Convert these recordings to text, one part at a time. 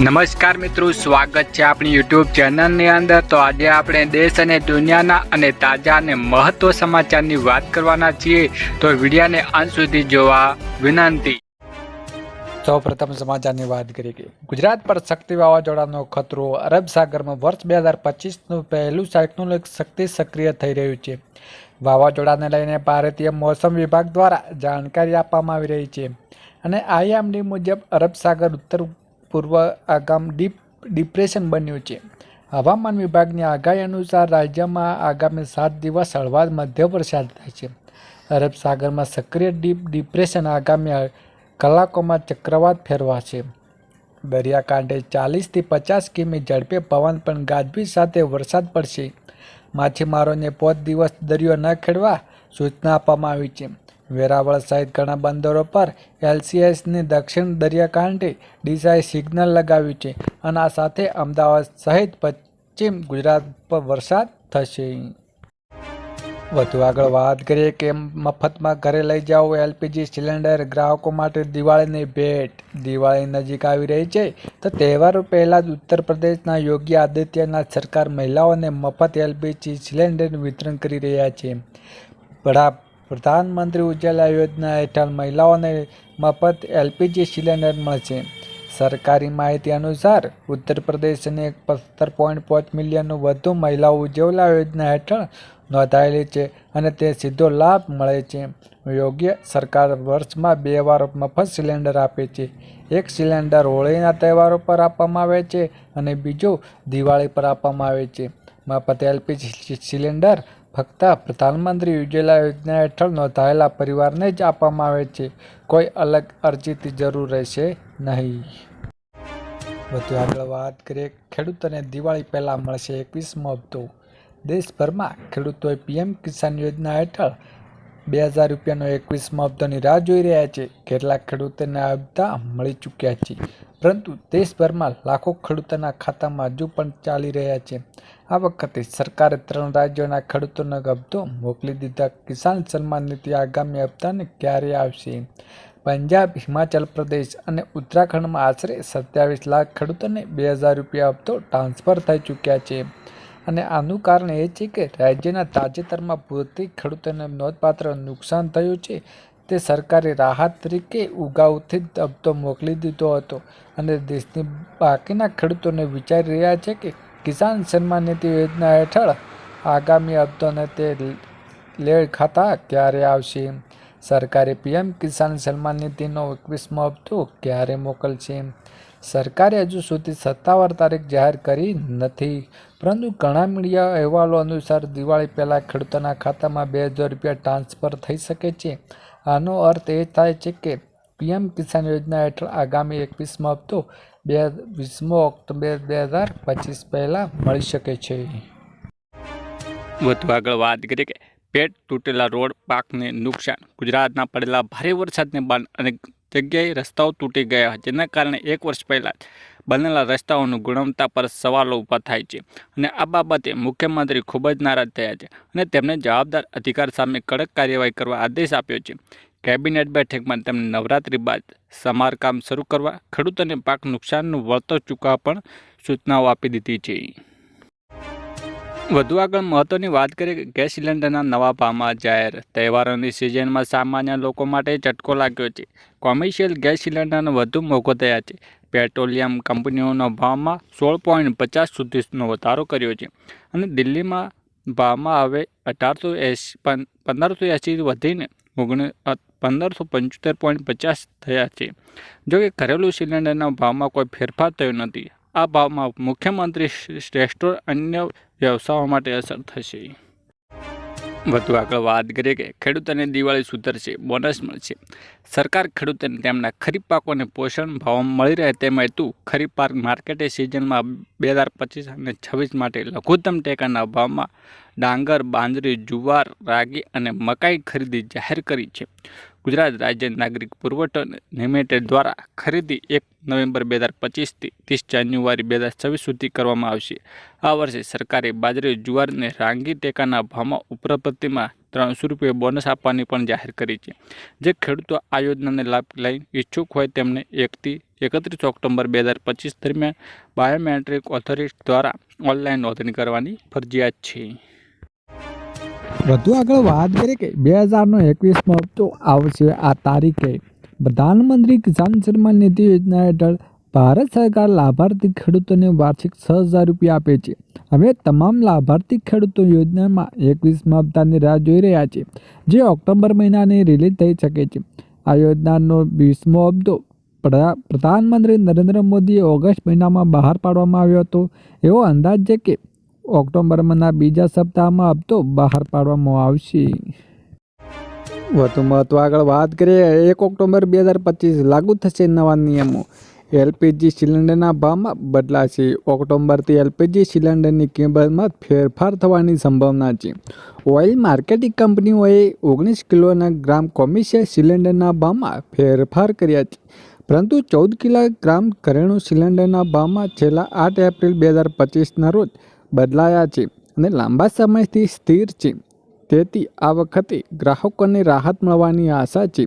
નમસ્કાર મિત્રો, સ્વાગત છે આપણી યુટ્યુબ ચેનલની અંદર. તો આજે આપણે દેશ અને દુનિયાના અને તાજા અને મહત્વ સમાચારની વાત કરવાના છીએ. તો વિડીયાને અંત સુધી જોવા વિનંતી. સૌ પ્રથમ સમાચારની વાત કરીએ કે ગુજરાત પર શક્તિ વાવાઝોડાનો ખતરો અરબ સાગરમાં વર્ષ બે હજાર પચીસનું પહેલું સાયક્લોનિક શક્તિ સક્રિય થઈ રહ્યું છે. વાવાઝોડાને લઈને ભારતીય મોસમ વિભાગ દ્વારા જાણકારી આપવામાં આવી રહી છે. અને આઈએમડી મુજબ અરબ સાગર ઉત્તર પૂર્વ આગામ ડીપ, ડિપ્રેશન બન્યું છે. હવામાન વિભાગની આગાહી અનુસાર રાજ્યમાં આગામી સાત દિવસ હળવા મધ્ય વરસાદ થાય છે. અરબ સાગરમાં સક્રિય ડીપ, ડિપ્રેશન આગામી કલાકોમાં ચક્રવાત ફેરવાશે. દરિયાકાંઠે ચાલીસથી પચાસ કિમી ઝડપે પવન પણ ગાજવીજ સાથે વરસાદ પડશે. માછીમારોને પોત દિવસ દરિયો ન ખેડવા સૂચના આપવામાં આવી છે. વેરાવળ સહિત ઘણા બંદરો પર એલસીએસની દક્ષિણ દરિયાકાંઠે ડીસાએ સિગ્નલ લગાવ્યું છે અને આ સાથે અમદાવાદ સહિત પશ્ચિમ ગુજરાત પર વરસાદ થશે. વધુ આગળ વાત કરીએ કે મફતમાં ઘરે લઈ જાઓ એલપીજી સિલિન્ડર ગ્રાહકો માટે દિવાળીની ભેટ. દિવાળી નજીક આવી રહી છે તો તહેવારો પહેલાં જ ઉત્તર પ્રદેશના યોગી આદિત્યનાથ સરકાર મહિલાઓને મફત એલપીજી સિલિન્ડરનું વિતરણ કરી રહ્યા છે. વડા પ્રધાનમંત્રી ઉજ્જવલા યોજના હેઠળ મહિલાઓને મફત એલપીજી સિલિન્ડર મળશે. સરકારી માહિતી અનુસાર ઉત્તર પ્રદેશની પંદર પોઈન્ટ પાંચ મિલિયનનું વધુ મહિલાઓ ઉજ્જવલા યોજના હેઠળ નોંધાયેલી છે અને તે સીધો લાભ મળે છે. યોગ્ય સરકાર વર્ષમાં બે વાર મફત સિલિન્ડર આપે છે. એક સિલિન્ડર હોળીના તહેવારો પર આપવામાં આવે છે અને બીજો દિવાળી પર આપવામાં આવે છે. મફત એલપીજી સિલિન્ડર ફક્ત પ્રધાનમંત્રી ઉજ્જવલા યોજના હેઠળ નોંધાયેલા પરિવારને જ આપવામાં આવે છે. કોઈ અલગ અરજીથી જરૂર રહેશે નહીં. વધુ આગળ વાત કરીએ ખેડૂતોને દિવાળી પહેલાં મળશે એકવીસમો હપ્તો. દેશભરમાં ખેડૂતોએ પીએમ કિસાન યોજના હેઠળ બે હજાર રૂપિયાનો એકવીસમો હપ્તાની રાહ જોઈ રહ્યા છે. કેટલાક ખેડૂતોને હપ્તા મળી ચૂક્યા છે. પરંતુ દેશભરમાં લાખો ખેડૂતોના ખાતામાં હજુ પણ ચાલી રહ્યા છે. આ વખતે સરકારે ત્રણ રાજ્યોના ખેડૂતોનો હપ્તો મોકલી દીધા. કિસાન સન્માન નિધિ આગામી હપ્તાને ક્યારે આવશે? પંજાબ, હિમાચલ પ્રદેશ અને ઉત્તરાખંડમાં આશરે સત્યાવીસ લાખ ખેડૂતોને બે હજાર રૂપિયા હપ્તો ટ્રાન્સફર થઈ ચૂક્યા છે. અને આનું કારણ એ છે કે રાજ્યના તાજેતરમાં પૂરતી ખેડૂતોને નોંધપાત્ર નુકસાન થયું છે. તે સરકારે રાહત તરીકે ઉગાઉથી જ હપ્તો મોકલી દીધો હતો અને દેશની બાકીના ખેડૂતોને વિચારી રહ્યા છે કે કિસાન સન્માન નિધિ યોજના હેઠળ આગામી હપ્તોને તે લેળ ખાતા ક્યારે આવશે? સરકારે પીએમ કિસાન સન્માન નિધિનો એકવીસમો હપ્તો ક્યારે મોકલશે? સરકારે હજુ સુધી સત્તાવાર તારીખ જાહેર કરી નથી. પરંતુ ઘણા મીડિયા અહેવાલો અનુસાર દિવાળી પહેલાં ખેડૂતોના ખાતામાં બે હજાર રૂપિયા ટ્રાન્સફર થઈ શકે છે. આનો અર્થ એ થાય છે કે પીએમ કિસાન યોજના હેઠળ આગામી એકવીસમો હપ્તો બે વીસમો ઓક્ટોબર બે હજાર પચીસ પહેલાં મળી શકે છે. વધુ આગળ વાત કરીએ કે પેટ તૂટેલા રોડ પાકને નુકસાન. ગુજરાતના પડેલા ભારે વરસાદને બાદ અનેક જગ્યાએ રસ્તાઓ તૂટી ગયા જેના કારણે એક વર્ષ પહેલાં બનેલા રસ્તાઓની ગુણવત્તા પર સવાલો ઊભા થાય છે. અને આ બાબતે મુખ્યમંત્રી ખૂબ જ નારાજ થયા છે અને તેમને જવાબદાર અધિકાર સામે કડક કાર્યવાહી કરવા આદેશ આપ્યો છે. કેબિનેટ બેઠકમાં તેમને નવરાત્રી બાદ સમારકામ શરૂ કરવા, ખેડૂતોને પાક નુકસાનનું વળતર ચૂકવવા પણ સૂચનાઓ આપી દીધી છે. વધુ આગળ મહત્વની વાત કરીએ કે ગેસ સિલિન્ડરના નવા ભાવમાં જાહેર તહેવારોની સિઝનમાં સામાન્ય લોકો માટે ચટકો લાગ્યો છે. કોમર્શિયલ ગેસ સિલિન્ડરનો વધુ મોંઘો થયા છે. પેટ્રોલિયમ કંપનીઓના ભાવમાં સોળ પોઈન્ટ પચાસ સુધીનો વધારો કર્યો છે અને દિલ્હીમાં ભાવમાં હવે અઢારસો એંસી પંદરસો એંસી વધીને ઓગણ, પંદરસો પંચોતેર પોઈન્ટ પચાસ થયા છે. જોકે ઘરેલું સિલિન્ડરના ભાવમાં કોઈ ફેરફાર થયો નથી. આ ભાવમાં મુખ્યમંત્રી શ્રેષ્ઠો અન્ય વ્યવસાયો માટે અસર થશે. વધુ આગળ વાત કરીએ કે ખેડૂતોને દિવાળી સુધરશે બોનસ મળશે. સરકાર ખેડૂતોને તેમના ખરીફ પાકોને પોષણ ભાવ મળી રહે તેમ હેતુ ખરીફ પાક માર્કેટે સિઝનમાં બે હજાર પચીસ અને છવ્વીસ માટે લઘુત્તમ ટેકાના ભાવમાં ડાંગર બાંદરી જુવાર, રાગી અને મકાઈ ખરીદી જાહેર કરી છે. ગુજરાત રાજ્ય નાગરિક પુરવઠો લિમિટેડ દ્વારા ખરીદી એક નવેમ્બર બે હજાર પચીસથી ત્રીસ જાન્યુઆરી બે હજાર છવ્વીસ સુધી કરવામાં આવશે. આ વર્ષે સરકારે બાજરી જુવારને રાંગી ટેકાના ભાવમાં ઉપરપતિમાં ત્રણસો રૂપિયા બોનસ આપવાની પણ જાહેર કરી છે. જે ખેડૂતો આ યોજનાને લાભ લઈ ઈચ્છુક હોય તેમને એકથી એકત્રીસ ઓક્ટોબર બે હજાર પચીસ દરમિયાન બાયોમેટ્રિક ઓથોરિટી દ્વારા ઓનલાઈન નોંધણી કરવાની ફરજિયાત છે. વધુ આગળ વાત કરીએ કે બે હજારનો એકવીસમાં હપ્તો આવશે આ તારીખે. પ્રધાનમંત્રી કિસાન સન્માન નિધિ યોજના હેઠળ ભારત સરકાર લાભાર્થી ખેડૂતોને વાર્ષિક છ હજાર રૂપિયા આપે છે. હવે તમામ લાભાર્થી ખેડૂતો યોજનામાં એકવીસમાં હપ્તાની રાહ જોઈ રહ્યા છે, જે ઓક્ટોબર મહિનાની રિલીઝ થઈ શકે છે. આ યોજનાનો વીસમો હપ્તો પ્રધા- પ્રધાનમંત્રી નરેન્દ્ર મોદીએ ઓગસ્ટ મહિનામાં બહાર પાડવામાં આવ્યો હતો. એવો અંદાજ છે કે ઓક્ટોબર મહિના બીજા સપ્તાહમાં હપ્તો બહાર પાડવામાં આવશે. વધુ મહત્વ આગળ વાત કરીએ, એક ઓક્ટોબર બે હજાર પચીસ લાગુ થશે નવા નિયમો. એલપીજી સિલિન્ડરના ભાવમાં બદલાશે ઓક્ટોબરથી એલપીજી સિલિન્ડરની કિંમતમાં ફેરફાર થવાની સંભાવના છે. ઓઇલ માર્કેટિંગ કંપનીઓએ ઓગણીસ કિલોના ગ્રામ કોમિશિયલ સિલિન્ડરના ભાવમાં ફેરફાર કર્યા છે. પરંતુ ચૌદ કિલો ગ્રામ ઘરેણું સિલિન્ડરના ભાવમાં છેલ્લા આઠ એપ્રિલ બે હજાર પચીસના રોજ બદલાયા છે અને લાંબા સમયથી સ્થિર છે. તેથી આ વખતે ગ્રાહકોને રાહત મળવાની આશા છે.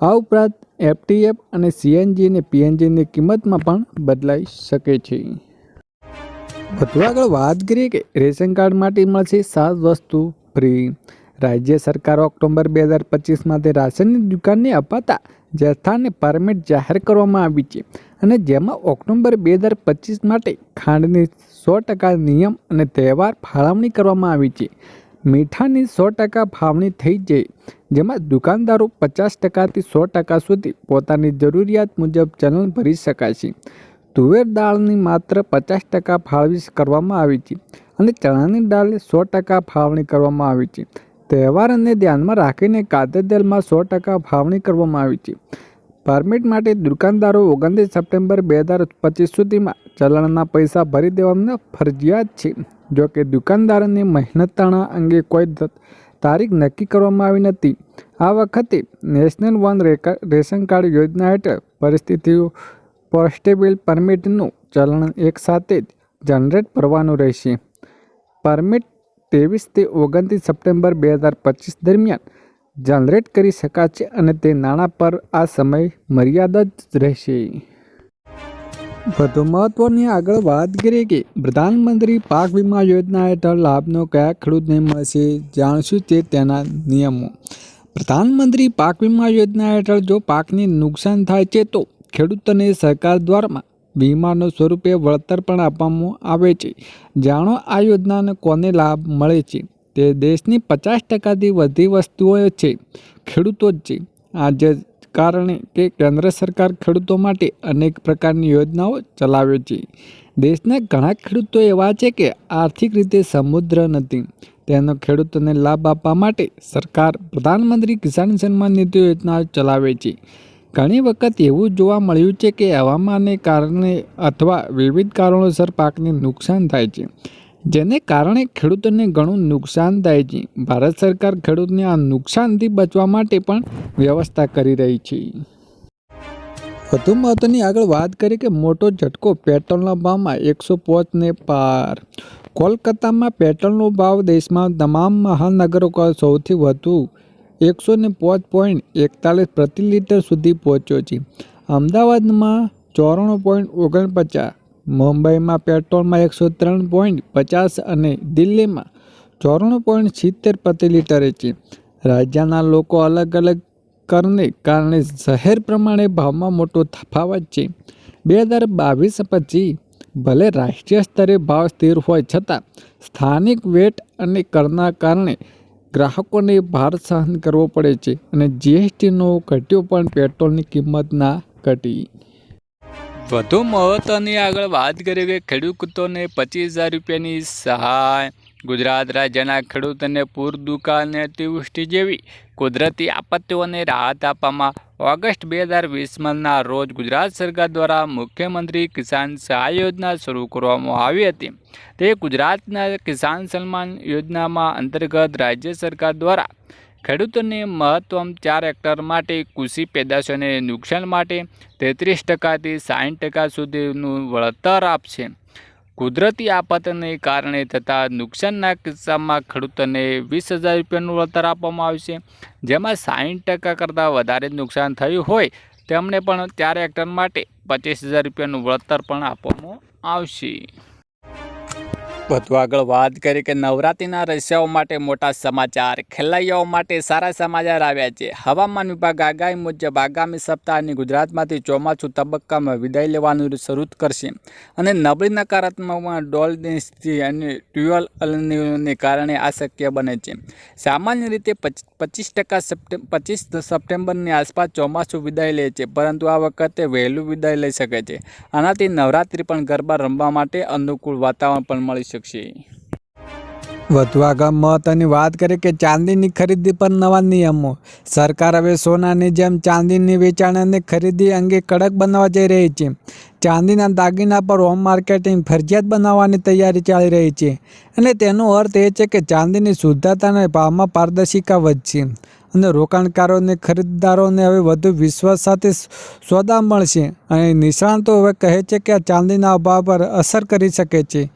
આ ઉપરાંત એફટીએફ અને સીએનજી અને પીએનજીની કિંમતમાં પણ બદલાઈ શકે છે. વધુ આગળ વાત કરીએ કે રેશન કાર્ડ માટે મળશે સાત વસ્તુ ફ્રી. રાજ્ય સરકાર ઓક્ટોબર બે હજાર પચીસમાંથી રાશનની દુકાનને અપાતા જથ્થાને પરમિટ જાહેર કરવામાં આવી છે અને જેમાં ઓક્ટોબર બે હજાર પચીસ માટે ખાંડની સો ટકા નિયમ અને તહેવાર ફાળવણી કરવામાં આવી છે. મીઠાની સો ટકા ફાળવણી થઈ જાય, જેમાં દુકાનદારો પચાસ ટકાથી સો ટકા સુધી પોતાની જરૂરિયાત મુજબ ચલણ ભરી શકાશે તુવેર દાળની માત્ર પચાસ ટકા ફાળવી કરવામાં આવી છે અને ચણાની દાળ સો ટકા ફાળવણી કરવામાં આવી છે. તહેવારને ધ્યાનમાં રાખીને કાદર તેલમાં સો ટકા ફાળવણી કરવામાં આવી છે. પરમિટ માટે દુકાનદારો ઓગણત્રીસ સપ્ટેમ્બર બે હજાર પચીસ સુધીમાં ચલણના પૈસા ભરી દેવાના ફરજિયાત છે. જો કે દુકાનદારોની મહેનતાણા અંગે કોઈ તારીખ નક્કી કરવામાં આવી નથી. આ વખતે નેશનલ વન રેશન કાર્ડ યોજના હેઠળ પરિસ્થિતિઓ પોસ્ટેબલ પરમિટનું ચલણ એકસાથે જ જનરેટ કરવાનું રહેશે. પરમિટ ત્રેવીસથી ઓગણત્રીસ સપ્ટેમ્બર બે હજાર પચીસ દરમિયાન જનરેટ કરી શકાશે અને તે નાણાં પર આ સમય મર્યાદા જ રહેશે. વધુ મહત્વની આગળ વાત કરીએ કે પ્રધાનમંત્રી પાક વીમા યોજના હેઠળ લાભનો કયા ખેડૂતને મળશે જાણશું તે તેના નિયમો. પ્રધાનમંત્રી પાક વીમા યોજના હેઠળ જો પાકને નુકસાન થાય છે તો ખેડૂતોને સરકાર દ્વારા વીમાનો સ્વરૂપે વળતર પણ આપવામાં આવે છે. જાણો આ યોજનાને કોને લાભ મળે છે? તે દેશની પચાસ ટકાથી વધી વસ્તુઓ છે, ખેડૂતો જ છે. આજે કારણે કે કેન્દ્ર સરકાર ખેડૂતો માટે અનેક પ્રકારની યોજનાઓ ચલાવે છે. દેશના ઘણા ખેડૂતો એવા છે કે આર્થિક રીતે સમૃદ્ધ નથી. તેનો ખેડૂતોને લાભ આપવા માટે સરકાર પ્રધાનમંત્રી કિસાન સન્માન નિધિ યોજનાઓ ચલાવે છે. ઘણી વખત એવું જોવા મળ્યું છે કે હવામાનને કારણે અથવા વિવિધ કારણોસર પાકને નુકસાન થાય છે. જેને કારણે ખેડૂતોને ઘણું નુકસાન થાય છે. ભારત સરકાર ખેડૂતને આ નુકસાનથી બચવા માટે પણ વ્યવસ્થા કરી રહી છે. વધુ મહત્ત્વની આગળ વાત કરીએ કે મોટો ઝટકો પેટ્રોલના ભાવમાં એકસો પાંચને પાર. કોલકાતામાં પેટ્રોલનો ભાવ દેશમાં તમામ મહાનગરો સૌથી વધુ એકસો ને પાંચ પોઈન્ટ એકતાલીસ પ્રતિ લીટર સુધી પહોંચ્યો છે. અમદાવાદમાં ચોરાણું પોઈન્ટ ઓગણપચાસ મુંબઈમાં પેટ્રોલમાં એકસો ત્રણ પોઈન્ટ પચાસ અને દિલ્હીમાં ચોરાણું પોઈન્ટ સિત્તેર પ્રતિ લીટરે છે. રાજ્યના લોકો અલગ અલગ કરને કારણે શહેર પ્રમાણે ભાવમાં મોટો તફાવત છે. બે હજાર બાવીસ પછી ભલે રાષ્ટ્રીય સ્તરે ભાવ સ્થિર હોય છતાં સ્થાનિક વેટ અને કરના કારણે ગ્રાહકોને ભાર સહન કરવો પડે છે અને જીએસટીનો ઘટ્યો પણ પેટ્રોલની કિંમત ના ઘટી વધુ મહત્ત્વની આગળ વાત કરીએ કે ખેડૂતોને પચીસ હજાર રૂપિયાની સહાય, ગુજરાત રાજ્યના ખેડૂતોને પૂર દુકાળ અને અતિવૃષ્ટિ જેવી કુદરતી આપત્તિઓને રાહત આપવામાં ઓગસ્ટ બે હજાર વીસમાંના રોજ ગુજરાત સરકાર દ્વારા મુખ્યમંત્રી કિસાન સહાય યોજના શરૂ કરવામાં આવી હતી. તે ગુજરાતના કિસાન સન્માન યોજનામાં અંતર્ગત રાજ્ય સરકાર દ્વારા ખેડૂતોને મહત્તમ ચાર હેક્ટર માટે કૃષિ પેદાશોને નુકસાન માટે તેત્રીસ ટકાથી સાઠ ટકા સુધીનું વળતર આપશે. કુદરતી આફતને કારણે થતા નુકસાનના કિસ્સામાં ખેડૂતોને વીસ હજાર રૂપિયાનું વળતર આપવામાં આવશે. જેમાં સાઠ ટકા કરતાં વધારે નુકસાન થયું હોય, તેમને પણ ચાર હેક્ટર માટે પચીસ હજાર રૂપિયાનું વળતર પણ આપવામાં આવશે. વધુ આગળ વાત કરી કે નવરાત્રિના રસિયાઓ માટે મોટા સમાચાર, ખેલૈયાઓ માટે સારા સમાચાર આવ્યા છે. હવામાન વિભાગ આગાહી મુજબ આગામી સપ્તાહની ગુજરાતમાંથી ચોમાસું તબક્કામાં વિદાય લેવાનું શરૂ કરશે અને નબળી નકારાત્મકમાં ડોલની અને ટ્યુઅલ અલને કારણે આ શક્ય બને છે. સામાન્ય રીતે પચીસ ટકા પચીસ સપ્ટેમ્બરની આસપાસ ચોમાસું વિદાય લે છે, પરંતુ આ વખતે વહેલું વિદાય લઈ શકે છે. આનાથી નવરાત્રિ પણ ગરબા રમવા માટે અનુકૂળ વાતાવરણ પણ મળી શકશે. વધુ આગળ મહત્વની વાત કરીએ કે ચાંદીની ખરીદી પર નવા નિયમો. સરકાર હવે સોનાની જેમ ચાંદીની વેચાણ અને ખરીદી અંગે કડક બનાવવા જઈ રહી છે. ચાંદીના દાગીના પર હોમ માર્કેટિંગ ફરજિયાત બનાવવાની તૈયારી ચાલી રહી છે. અને તેનો અર્થ એ છે કે ચાંદીની શુદ્ધતા ભાવમાં પારદર્શિકા વધશે. અને રોકાણકારોને, ખરીદદારોને હવે વધુ વિશ્વાસ સાથે સોદા મળશે અને નિષ્ણાતો હવે કહે છે કે આ ચાંદીના અભાવ પર અસર કરી શકે છે.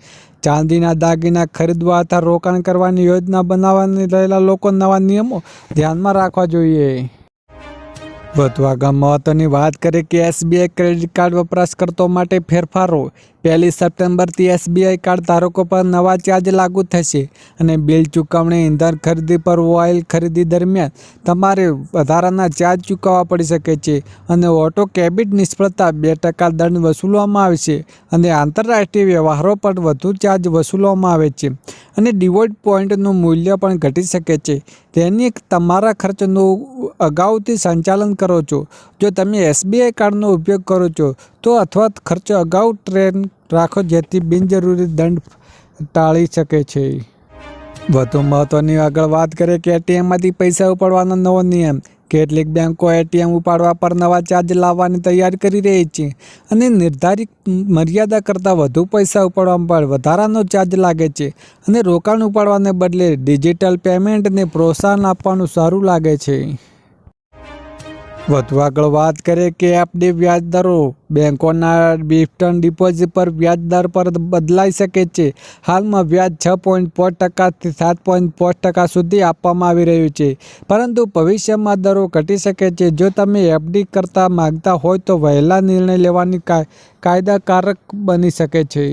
ચાંદીના દાગીના ખરીદવા અથવા રોકાણ કરવાની યોજના બનાવવાની રહેલા લોકો નવા નિયમો ધ્યાનમાં રાખવા જોઈએ. વધુ આગળ મહત્વની વાત કરીએ કે એસબીઆઈ ક્રેડિટ કાર્ડ વપરાશકર્તાઓ માટે ફેરફારો. પહેલી સપ્ટેમ્બરથી એસબીઆઈ કાર્ડ ધારકો પર નવા ચાર્જ લાગુ થશે અને બિલ ચૂકવણી, ઇંધણ ખરીદી પર ઓઇલ ખરીદી દરમિયાન તમારે વધારાના ચાર્જ ચૂકવવા પડી શકે છે અને ઓટો કેબિટ નિષ્ફળતા બે ટકા દંડ વસૂલવામાં આવશે અને આંતરરાષ્ટ્રીય વ્યવહારો પર વધુ ચાર્જ વસૂલવામાં આવે છે અને ડિવોટ પોઈન્ટનું મૂલ્ય પણ ઘટી શકે છે. તેની તમારા ખર્ચનું અગાઉથી સંચાલન કરો છો. જો તમે એસબીઆઈ કાર્ડનો ઉપયોગ કરો છો તો અથવા ખર્ચો અગાઉ ટ્રેન રાખો જેથી બિનજરૂરી દંડ ટાળી શકે છે. વધુ મહત્ત્વની આગળ વાત કરીએ કે એટીએમમાંથી પૈસા ઉપાડવાનો નવો નિયમ. કેટલીક બેંકો એટીએમ ઉપાડવા પર નવા ચાર્જ લાવવાની તૈયારી કરી રહી છે અને નિર્ધારિત મર્યાદા કરતાં વધુ પૈસા ઉપાડવા પર વધારાનો ચાર્જ લાગે છે અને રોકાણ ઉપાડવાને બદલે ડિજિટલ પેમેન્ટને પ્રોત્સાહન આપવાનું સારું લાગે છે. વધુ આગળ વાત કરીએ કે એફડી વ્યાજ દરો બેંકોના ડિફટન ડિપોઝિટ પર વ્યાજ દર પર બદલાઈ શકે છે. હાલમાં વ્યાજ છ પોઈન્ટ પાંચ ટકાથી સાત પોઈન્ટ પાંચ ટકા સુધી આપવામાં આવી રહ્યું છે. પરંતુ ભવિષ્યમાં દરો ઘટી શકે છે. જો તમે એફડી કરતા માગતા હોય તો વહેલા નિર્ણય લેવાની કાયદાકારક બની શકે છે.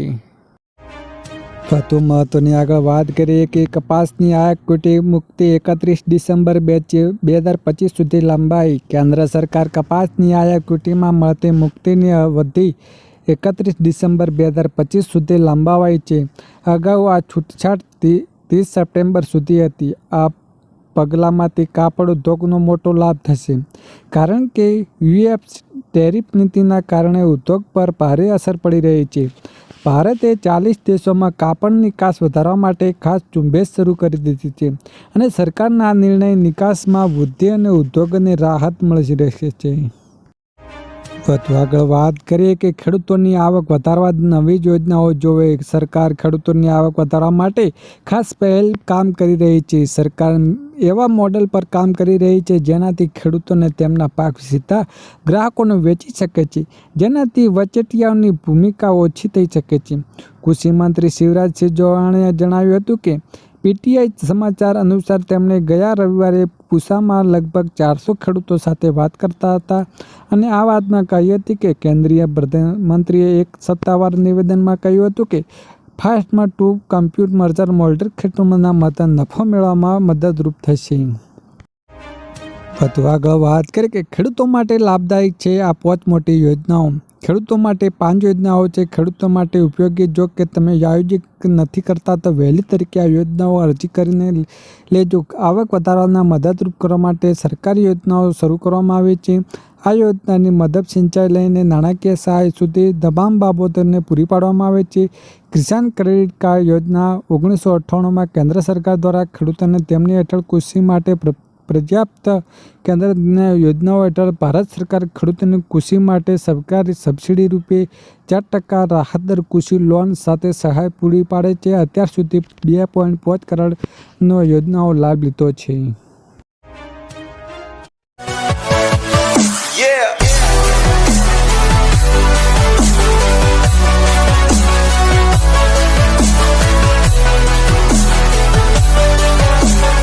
વધુ મહત્વની આગળ વાત કરીએ કે કપાસની આયાત કુટી મુક્તિ એકત્રીસ ડિસેમ્બર બે બે હજાર પચીસ સુધી લંબાઈ. કેન્દ્ર સરકાર કપાસની આયાત કુટીમાં મળતી મુક્તિની અવધિ એકત્રીસ ડિસેમ્બર બે હજાર પચીસ સુધી લંબાવાઈ છે. અગાઉ આ છૂટછાટ ત્રીસ સપ્ટેમ્બર સુધી હતી. આ પગલાંમાંથી કાપડ ઉદ્યોગનો મોટો લાભ થશે. કારણ કે યુએફ ટેરિફ નીતિના કારણે ઉદ્યોગ પર ભારે અસર પડી રહી છે. ભારતે ચાલીસ દેશોમાં કાપડ નિકાસ વધારવા માટે ખાસ ઝુંબેશ શરૂ કરી દીધી છે અને સરકારના આ નિર્ણય નિકાસમાં વૃદ્ધિ અને ઉદ્યોગોને રાહત મળી રહેશે છે. વધુ આગળ વાત કરીએ કે ખેડૂતોની આવક વધારવા નવી જ યોજનાઓ જોવે. સરકાર ખેડૂતોની આવક વધારવા માટે ખાસ પહેલ કામ કરી રહી છે. સરકાર એવા મોડલ પર કામ કરી રહી છે જેનાથી ખેડૂતોને તેમના પાક સીધા ગ્રાહકોને વેચી શકે છે. જેનાથી વચેટિયાઓની ભૂમિકા ઓછી થઈ શકે છે. કૃષિ મંત્રી શિવરાજસિંહ ચૌહાણે જણાવ્યું હતું કે પીટીઆઈ સમાચાર અનુસાર તેમણે ગયા રવિવારે પૂસામાં લગભગ ચારસો ખેડૂતો સાથે વાત કરતા હતા અને આ વાતમાં કહી હતી કે કેન્દ્રીય પ્રધાનમંત્રીએ એક સત્તાવાર નિવેદનમાં કહ્યું હતું કે ફાસ્ટમાં ટુ કમ્પ્યુટ મર્જર મોલ્ડર ખેડૂતોના મતન નફો મેળવવામાં મદદરૂપ થશે. વધુ આગળ વાત કરીએ કે ખેડૂતો માટે લાભદાયક છે આ પાંચ મોટી યોજનાઓ. ખેડૂતો માટે પાંચ યોજનાઓ છે. ખેડૂતો માટે ઉપયોગી જો કે તમે આયોજિત નથી કરતા તો વહેલી તરીકે આ યોજનાઓ અરજી કરીને લેજો. આવક વધારવાના મદદરૂપ કરવા માટે સરકારી યોજનાઓ શરૂ કરવામાં આવી છે. આ યોજનાની મદદ સિંચાઈ લઈને નાણાકીય સહાય સુધી તમામ બાબતોને પૂરી પાડવામાં આવે છે. કિસાન ક્રેડિટ કાર્ડ યોજના ઓગણીસો અઠ્ઠાણુંમાં કેન્દ્ર સરકાર દ્વારા ખેડૂતોને તેમની હેઠળ કૃષિ માટે પર્યાપ્ત કેન્દ્રના યોજનાઓ હેઠળ ભારત સરકાર ખેડૂતોને કૃષિ માટે સરકારી સબસિડી રૂપે ચાર ટકા રાહત દર કૃષિ લોન સાથે સહાય પૂરી પાડે છે. અત્યાર સુધી બે પોઈન્ટ પાંચ કરોડનો યોજનાઓ લાભ લીધો છે.